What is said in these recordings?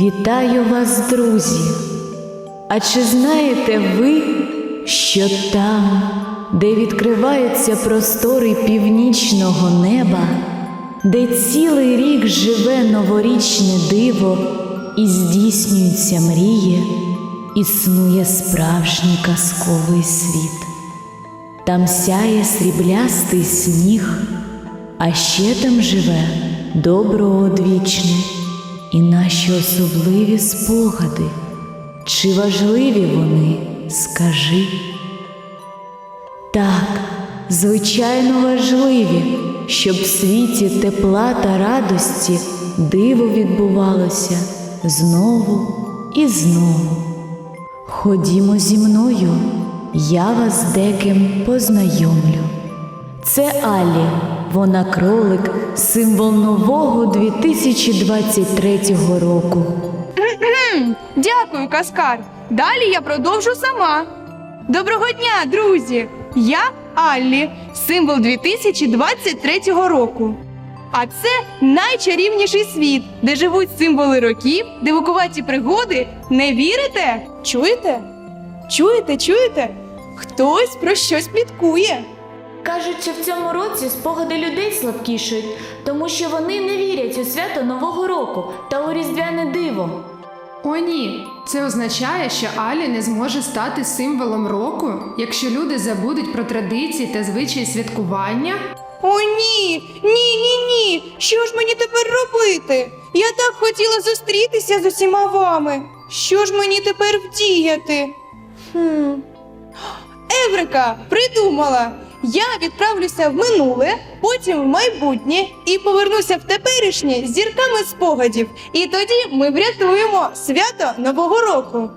Вітаю вас, друзі! А чи знаєте ви, що там, де відкриваються простори північного неба, де цілий рік живе новорічне диво і здійснюються мрії, існує справжній казковий світ. Там сяє сріблястий сніг, а ще там живе добро одвічне і наші особливі спогади. Чи важливі вони, скажи? Так, звичайно, важливі, щоб в світі тепла та радості диво відбувалося знову і знову. Ходімо зі мною, я вас деким познайомлю. Це Алі, вона кролик, символ нового 2023 року. Дякую, Каскар. Далі я продовжу сама. Доброго дня, друзі! Я Аллі, символ 2023 року. А це найчарівніший світ, де живуть символи років, дивакуваті пригоди. Не вірите? Чуєте? Чуєте, чуєте? Хтось про щось пліткує. Кажуть, що в цьому році спогади людей слабкішають, тому що вони не вірять у свято Нового року та у різдвяне диво. О, ні, це означає, що Алі не зможе стати символом року, якщо люди забудуть про традиції та звичаї святкування. О, ні, ні, ні, ні. Що ж мені тепер робити? Я так хотіла зустрітися з усіма вами. Що ж мені тепер вдіяти? Хм. Еврика, придумала. Я відправлюся в минуле, потім в майбутнє і повернуся в теперішнє зірками спогадів. І тоді ми врятуємо свято Нового року.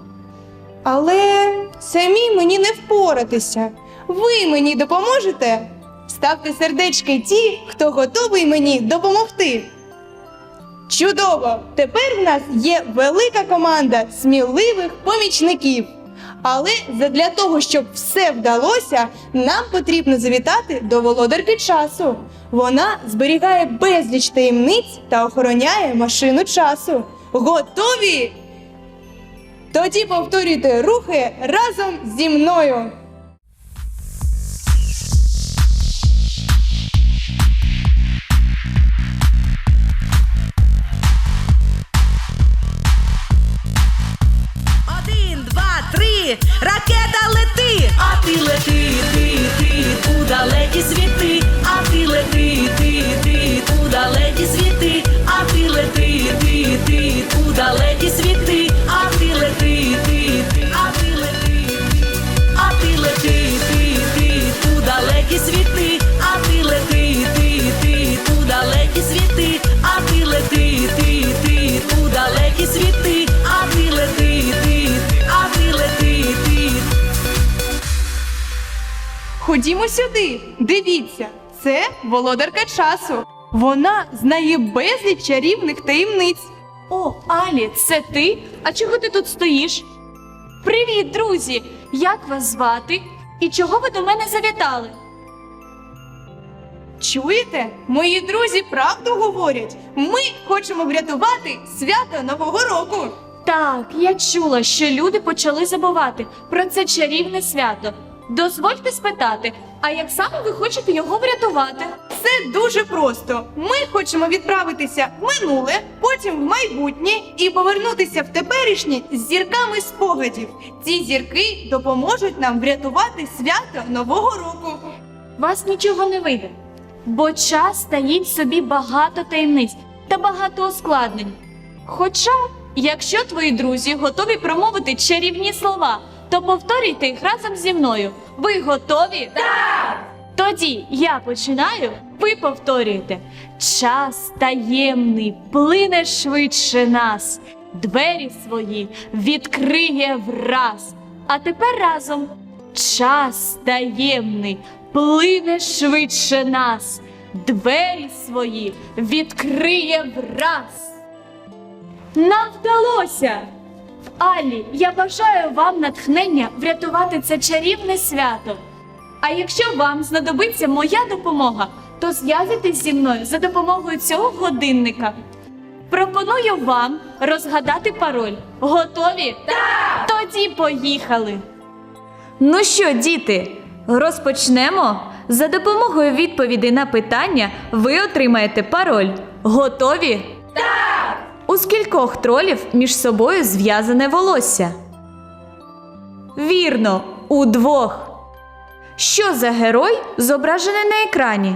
Але самі мені не впоратися. Ви мені допоможете? Ставте сердечки ті, хто готовий мені допомогти. Чудово! Тепер в нас є велика команда сміливих помічників. Але для того, щоб все вдалося, нам потрібно завітати до володарки часу. Вона зберігає безліч таємниць та охороняє машину часу. Готові? Тоді повторюйте рухи разом зі мною. Ракета лети, а ти лети, ти, ти, у далекі світи, а ти лети, ти, ти, Ходімо сюди. Дивіться, це володарка часу. Вона знає безліч чарівних таємниць. О, Алі, це ти? А чого ти тут стоїш? Привіт, друзі! Як вас звати? І чого ви до мене завітали? Чуєте? Мої друзі правду говорять. Ми хочемо врятувати свято Нового року. Так, я чула, що люди почали забувати про це чарівне свято. Дозвольте спитати, а як саме ви хочете його врятувати? Це дуже просто. Ми хочемо відправитися в минуле, потім в майбутнє і повернутися в теперішнє з зірками спогадів. Ці зірки допоможуть нам врятувати свято Нового року. Вас нічого не вийде, бо час таїть собі багато таємниць та багато ускладнень. Хоча, якщо твої друзі готові промовити чарівні слова, то повторюйте їх разом зі мною. Ви готові? Так! Тоді я починаю, ви повторюєте. Час таємний плине швидше нас, двері свої відкриє враз. А тепер разом. Час таємний плине швидше нас, двері свої відкриє враз. Нам вдалося! Алі, я бажаю вам натхнення врятувати це чарівне свято. А якщо вам знадобиться моя допомога, то зв'язуйтесь зі мною за допомогою цього годинника. Пропоную вам розгадати пароль. Готові? Так! Тоді поїхали. Ну що, діти, розпочнемо. За допомогою відповідей на питання ви отримаєте пароль. Готові? Так! У скількох тролів між собою зв'язане волосся? Вірно, у двох. Що за герой зображений на екрані?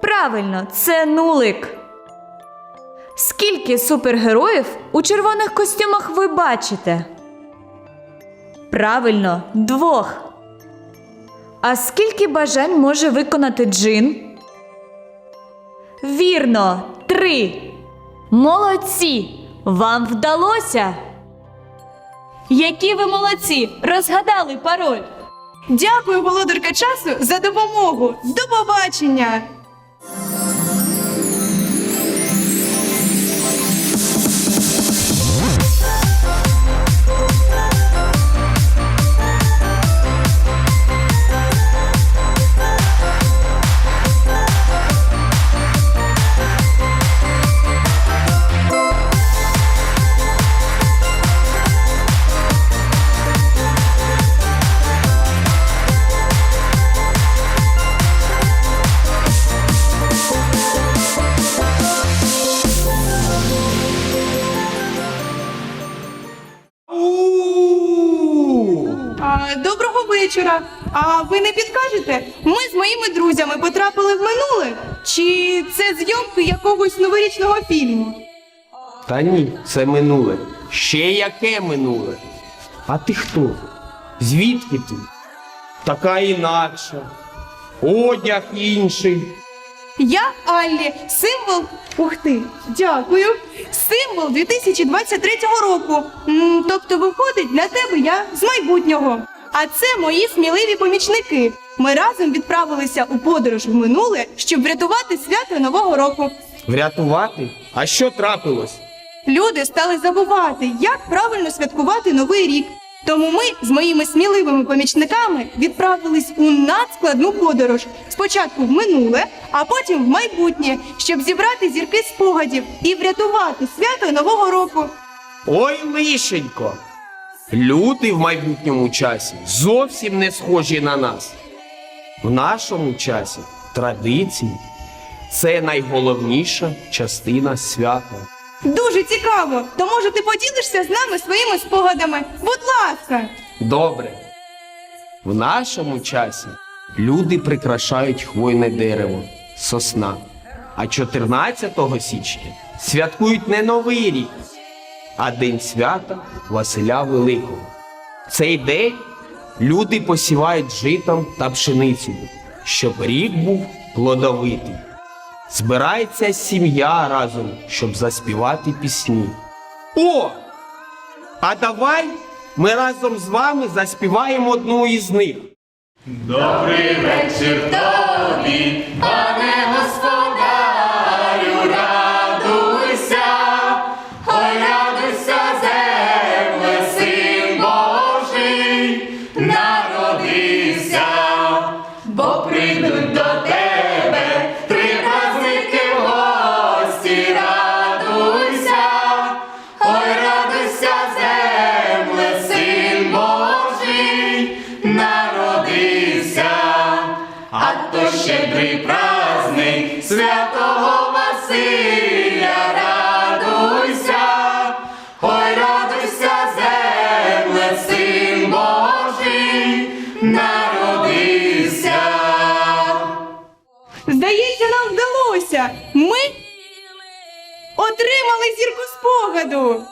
Правильно, це нулик. Скільки супергероїв у червоних костюмах ви бачите? Правильно, двох. А скільки бажань може виконати джин? Вірно, три. Молодці! Вам вдалося. Які ви молодці! Розгадали пароль. Дякую, володарка часу, за допомогу. До побачення! Доброго вечора. А ви не підкажете? Ми з моїми друзями потрапили в минуле? Чи це зйомки якогось новорічного фільму? Та ні, це минуле. Ще яке минуле? А ти хто? Звідки ти? Така інакша. Одяг інший. Я Аллі, символ. Ух ти, дякую. Символ 2023 року. М, тобто, виходить, для тебе я з майбутнього. А це мої сміливі помічники. Ми разом відправилися у подорож в минуле, щоб врятувати свято Нового року. Врятувати? А що трапилось? Люди стали забувати, як правильно святкувати новий рік. Тому ми з моїми сміливими помічниками відправились у надскладну подорож. Спочатку в минуле, а потім в майбутнє, щоб зібрати зірки спогадів і врятувати свято Нового року. Ой, лишенько! Люди в майбутньому часі зовсім не схожі на нас. В нашому часі традиції це найголовніша частина свята. Дуже цікаво. То може ти поділишся з нами своїми спогадами? Будь ласка. Добре. В нашому часі люди прикрашають хвойне дерево, сосна. А 14 січня святкують не Новий рік, а День свята Василя Великого. Цей день люди посівають житом та пшеницею, щоб рік був плодовитий. Збирається сім'я разом, щоб заспівати пісні. О! А давай ми разом з вами заспіваємо одну із них. Добрий вечір тобі, пане господарю, Здається, нам вдалося. Ми отримали зірку спогаду.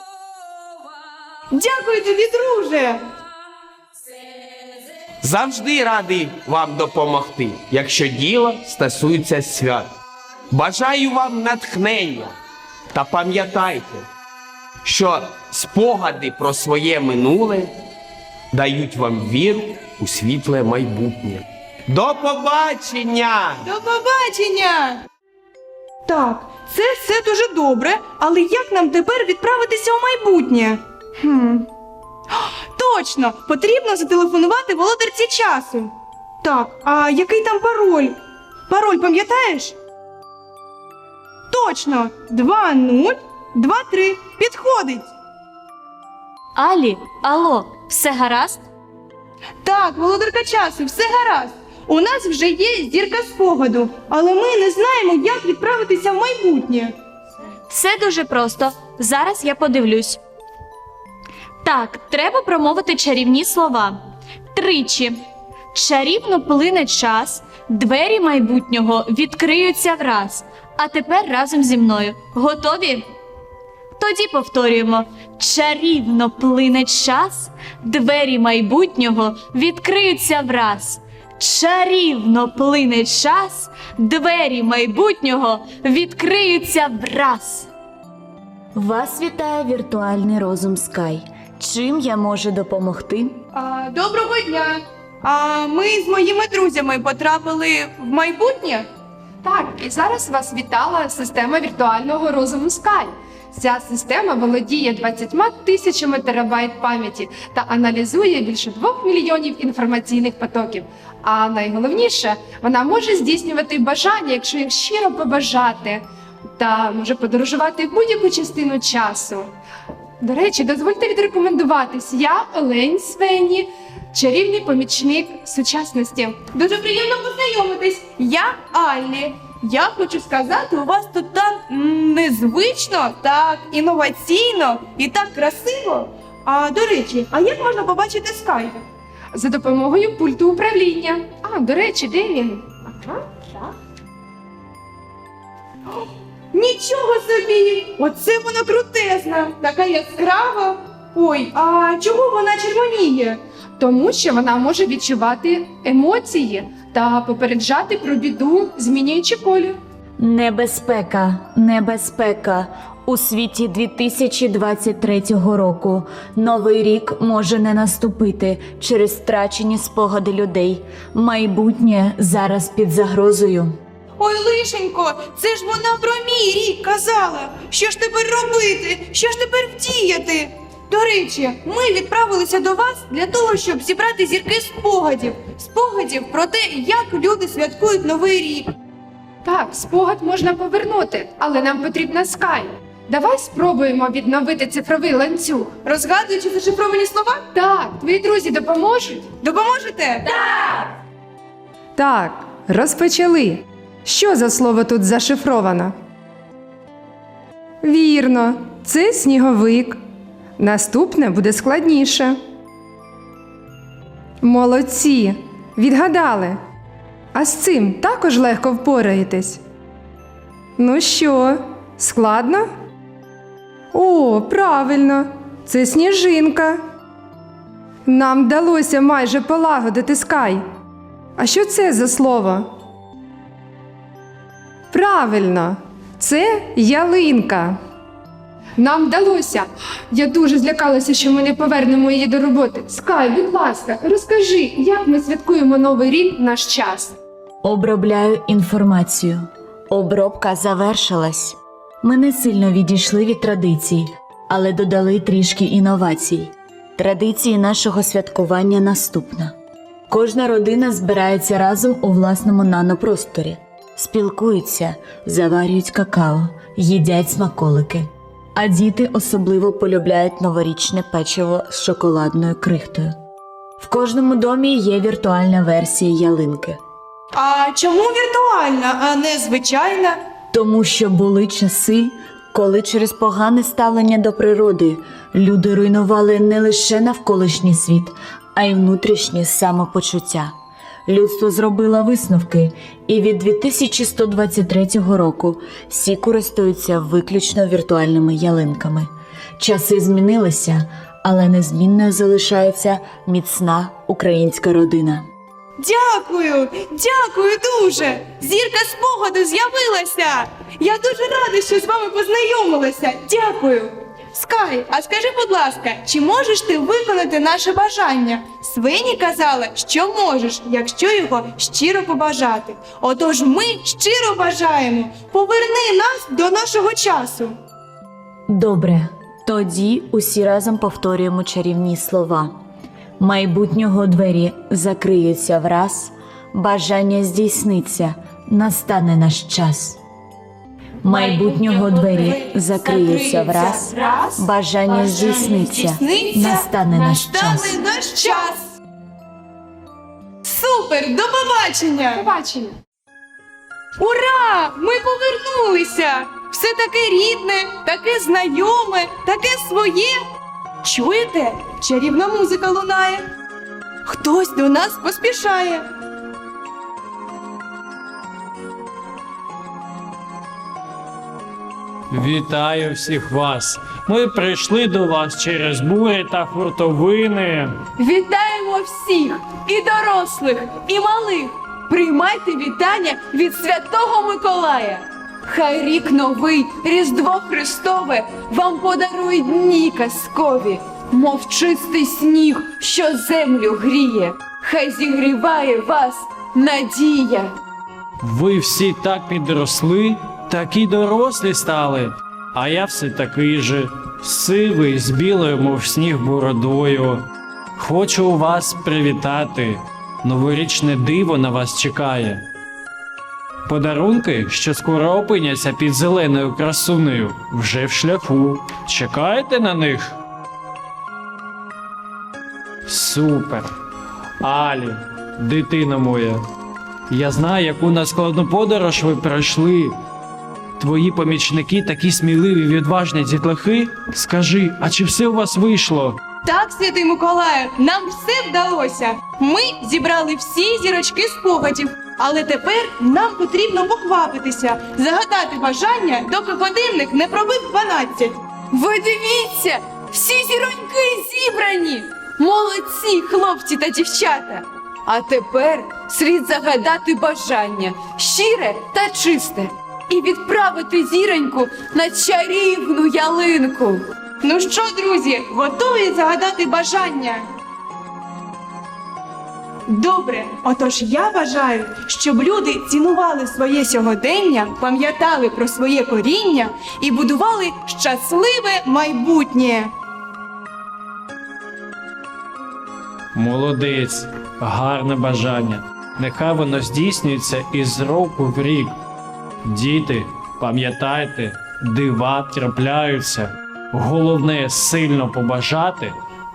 Дякую тобі, друже. Завжди радий вам допомогти, якщо діло стосується свят. Бажаю вам натхнення та пам'ятайте, що спогади про своє минуле дають вам віру у світле майбутнє. До побачення! До побачення! Так, це все дуже добре, але як нам тепер відправитися у майбутнє? Хм. Точно! Потрібно зателефонувати володарці часу. Так, а який там пароль? Пароль пам'ятаєш? Точно! 2023. Підходить! Алі, алло, все гаразд? Так, володарка часу, все гаразд. У нас вже є зірка спогаду, але ми не знаємо, як відправитися в майбутнє. Все дуже просто. Зараз я подивлюсь. Так, треба промовити чарівні слова. Тричі. Чарівно плине час, двері майбутнього відкриються враз. А тепер разом зі мною. Готові? Тоді повторюємо: чарівно плине час, двері майбутнього відкриються враз. Чарівно плине час, двері майбутнього відкриються враз. Вас вітає віртуальний розум Sky. Чим я можу допомогти? А, доброго дня! А ми з моїми друзями потрапили в майбутнє? Так, і зараз вас вітала система віртуального розуму Sky. Ця система володіє 20 тисячами терабайт пам'яті та аналізує більше 2 мільйонів інформаційних потоків. А найголовніше, вона може здійснювати бажання, якщо їх щиро побажати, та може подорожувати в будь-яку частину часу. До речі, дозвольте відрекомендуватись. Я Олень Свені, чарівний помічник сучасності. Дуже приємно познайомитись. Я Аллі. Я хочу сказати, у вас тут так незвично, так інноваційно і так красиво. А до речі, а як можна побачити скайп? за допомогою пульту управління. А, до речі, де він? Ага, так. Нічого собі! Оце вона крутезна, така яскрава. Ой, а чого вона червоніє? Тому що вона може відчувати емоції та попереджати про біду, змінюючи колір. Небезпека, небезпека. У світі 2023 року новий рік може не наступити через втрачені спогади людей. Майбутнє зараз під загрозою. Ой, лишенько, це ж вона про мій рік казала. Що ж тепер робити? Що ж тепер вдіяти? До речі, ми відправилися до вас для того, щоб зібрати зірки спогадів. Спогадів про те, як люди святкують новий рік. Так, спогад можна повернути, але нам потрібна скай. Давай спробуємо відновити цифровий ланцюг. Розгадуючи зашифровані слова, Так, твої друзі допоможуть. допоможете? Так, розпочали. Що за слово тут зашифровано? Вірно, це сніговик. Наступне буде складніше. Молодці! Відгадали. А з цим також легко впораєтесь. Ну що, складно? О, правильно, це сніжинка. Нам вдалося майже полагодити скай. А що це за слово? Правильно, це ялинка. Нам вдалося. Я дуже злякалася, що ми не повернемо її до роботи. Скай, будь ласка, розкажи, як ми святкуємо новий рік в наш час. Обробляю інформацію. Обробка завершилась. Ми не сильно відійшли від традицій, але додали трішки інновацій. Традиції нашого святкування наступна. Кожна родина збирається разом у власному нанопросторі, спілкуються, заварюють какао, їдять смаколики. А діти особливо полюбляють новорічне печиво з шоколадною крихтою. В кожному домі є віртуальна версія ялинки. А чому віртуальна, а не звичайна? Тому що були часи, коли через погане ставлення до природи люди руйнували не лише навколишній світ, а й внутрішнє самопочуття. Людство зробило висновки, і від 2123 року всі користуються виключно віртуальними ялинками. Часи змінилися, але незмінною залишається міцна українська родина. Дякую, дякую дуже. Зірка спогаду з'явилася. Я дуже рада, що з вами познайомилася. Дякую. Скай, а скажи, будь ласка, чи можеш ти виконати наше бажання? Свині казали, що можеш, якщо його щиро побажати. Отож ми щиро бажаємо. Поверни нас до нашого часу. Добре, тоді усі разом повторюємо чарівні слова. Майбутнього двері закриються враз, бажання здійсниться, настане наш час. Майбутнього двері закриються враз, бажання здійсниться, настане наш час. Наш час. Супер! До побачення! Побачення. Ура! Ми повернулися! Все таке рідне, таке знайоме, таке своє. Чуєте? Чарівна музика лунає. Хтось до нас поспішає. Вітаю всіх вас! Ми прийшли до вас через бурі та фуртовини. Вітаємо всіх, і дорослих, і малих. Приймайте вітання від Святого Миколая. Хай рік новий, Різдво Христове вам подарує дні казкові, мов чистий сніг, що землю гріє. Хай зігріває вас надія. Ви всі так підросли, такі дорослі стали. А я все такий же сивий, з білою, мов сніг бородою. Хочу вас привітати. Новорічне диво на вас чекає. Подарунки, що скоро опиняться під зеленою красунею, вже в шляху. Чекаєте на них? Супер. Алі, дитина моя. Я знаю, яку наскладну подорож ви пройшли. Твої помічники такі сміливі, відважні дітлахи. Скажи, а чи все у вас вийшло? Так, святий Миколаю, нам все вдалося. Ми зібрали всі зірочки спогадів, але тепер нам потрібно поквапитися, загадати бажання, доки годинник не пробив 12. Ви дивіться, всі зіроньки зібрані. Молодці, хлопці та дівчата. А тепер слід загадати бажання щире та чисте, і відправити зіроньку на чарівну ялинку. Ну що, друзі, готові загадати бажання? Добре, отож я бажаю, щоб люди цінували своє сьогодення, пам'ятали про своє коріння і будували щасливе майбутнє. Молодець, гарне бажання. Нехай воно здійснюється із року в рік. Діти, пам'ятайте, дива трапляються. Головне сильно побажати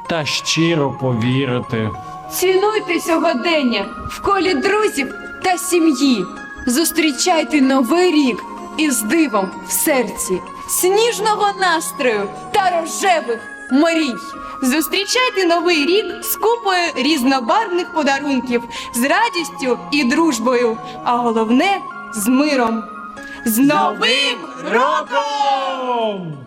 та щиро повірити. Цінуйте сьогодення в колі друзів та сім'ї. Зустрічайте новий рік із дивом в серці, сніжного настрою та рожевих мрій. Зустрічайте новий рік з купою різнобарвних подарунків, з радістю і дружбою, а головне з миром. З новим роком!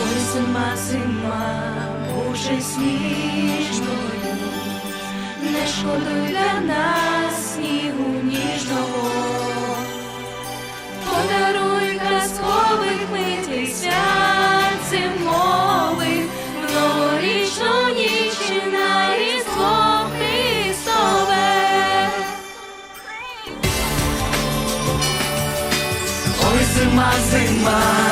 Ой, зима, зима, уже сніжною, не шкодуй для нас снігу ніжного, подаруй казкових митей зима,